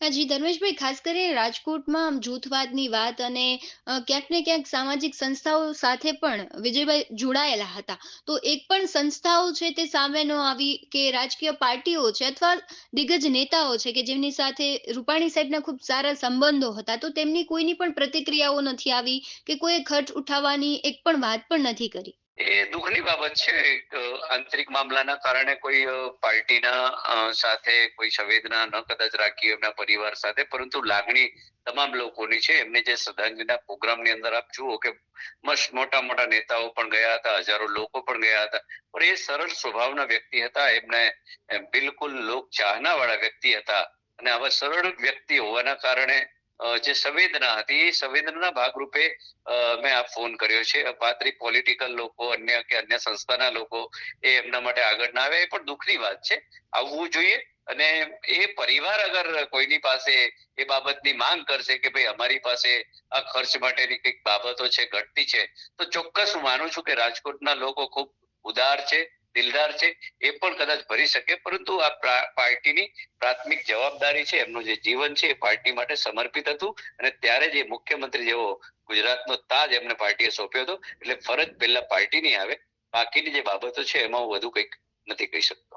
હાજી, ધર્મેશભાઈ ખાસ કરીને રાજકોટમાં જૂથવાદની વાત અને અ, ક્યાંક ને ક્યાંક સામાજિક સંસ્થાઓ સાથે પણ વિજયભાઈ જોડાયેલા હતા. તો એક પણ સંસ્થાઓ છે તે સામે ન આવી કે રાજકીય પાર્ટીઓ છે અથવા દિગ્ગજ નેતાઓ છે કે જેમની સાથે રૂપાણી સાહેબના ખૂબ સારા સંબંધો હતા. તો તેમની કોઈની પણ પ્રતિક્રિયાઓ નથી આવી કે કોઈએ ખર્ચ ઉઠાવવાની એક પણ વાત પણ નથી કરી. એ દુઃખની બાબત છે આંતરિક મામલાના કારણે કોઈ પાર્ટીના સાથે કોઈ સંવેદના ન કદાચ રાખી એમના પરિવાર સાથે, પરંતુ લાગણી તમામ લોકોની છે. એમને જે શ્રદ્ધાંજલિના પ્રોગ્રામની અંદર આપ જુઓ કે મસ્ત મોટા મોટા નેતાઓ પણ ગયા હતા, હજારો લોકો પણ ગયા હતા. પણ એ સરળ સ્વભાવના વ્યક્તિ હતા. એમને બિલકુલ લોક ચાહના વાળા વ્યક્તિ હતા. અને આવા સરળ વ્યક્તિ હોવાના કારણે જે સંવેદના હતી, એ સંવેદનાના ભાગરૂપે મેં આ ફોન કર્યો છે. પાત્રી પોલિટિકલ લોકો, અન્ય કે અન્ય સંસ્થાના લોકો એ એમના માટે આગળ ના આવે એ પણ દુઃખની વાત છે. આવવું જોઈએ અને એ પરિવાર અગર કોઈની પાસે એ બાબતની માંગ કરશે કે ભાઈ અમારી પાસે આ ખર્ચ માટેની કંઈક બાબતો છે, ઘટતી છે, તો ચોક્કસ હું માનું છું કે રાજકોટના લોકો ખૂબ ઉદાર છે. દિલદાર છે, એ પણ કદાચ ભરી શકે, પરંતુ આ પ્રા- પાર્ટીની પ્રાથમિક જવાબદારી છે, એમનું જે જીવન છે, એ પાર્ટી માટે સમર્પિત હતું અને ત્યારે જે મુખ્યમંત્રી જેવો ગુજરાતનો તાજ એમને પાર્ટીએ સોંપ્યો હતો, એટલે ફરજ પહેલા પાર્ટીની આવે, બાકીની જે બાબતો છે, એમાં હું વધુ કંઈક નથી કહી શકતો.